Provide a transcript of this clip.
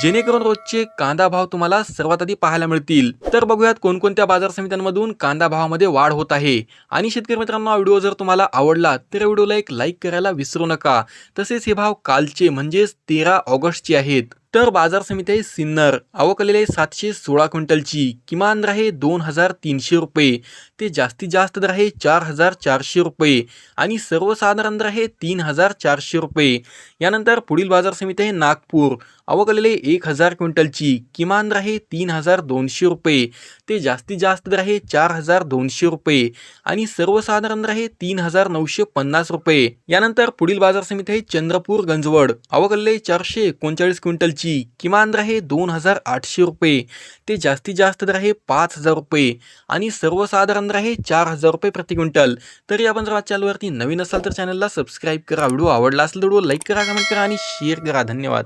जेणेकरून रोजचे कांदा भाव तुम्हाला सर्वात आधी पाहायला मिळतील. तर बघूयात कोणकोणत्या बाजार समित्यांमधून कांदा भावामध्ये वाढ होत आहे. आणि शेतकरी मित्रांनो हा व्हिडिओ जर तुम्हाला आवडला तर व्हिडिओला एक लाईक करायला विसरू नका. तसेच हे भाव कालचे म्हणजेच तेरा ऑगस्टचे आहेत. तर बाजार समिती आहे सिन्नर. आवक आहे सातशे सोळा क्विंटलची. किमान दर आहे दोन हजार तीनशे रुपये. ते जास्तीत जास्त दर आहे चार हजार चारशे रुपये. आणि सर्वसाधारण दर आहे तीन हजार चारशे रुपये. यानंतर पुढील बाजार समिती आहे नागपूर. अवकलेले एक हजार क्विंटलची किमान राहे तीन हजार दोनशे रुपये. ते जास्तीत जास्त दर आहे चार हजार दोनशे रुपये आणि सर्वसाधारण दर आहे तीन हजार नऊशे पन्नास रुपये. यानंतर पुढील बाजार समिती आहे चंद्रपूर गंजवड. आवक चारशे एकोणचाळीस क्विंटलची किमान दर आहे दोन हजार आठशे रुपये. ते जास्तीत जास्त दर आहे पाच हजार रुपये आणि सर्वसाधारण राहे चार हजार रुपये प्रति क्विंटल. तरी आपण जर चॅनलवरती नवीन असाल तर चॅनलला सबस्क्राईब करा. व्हिडिओ आवडला असेल तर व्हिडिओ लाईक करा कमेंट करा आणि शेअर करा. धन्यवाद.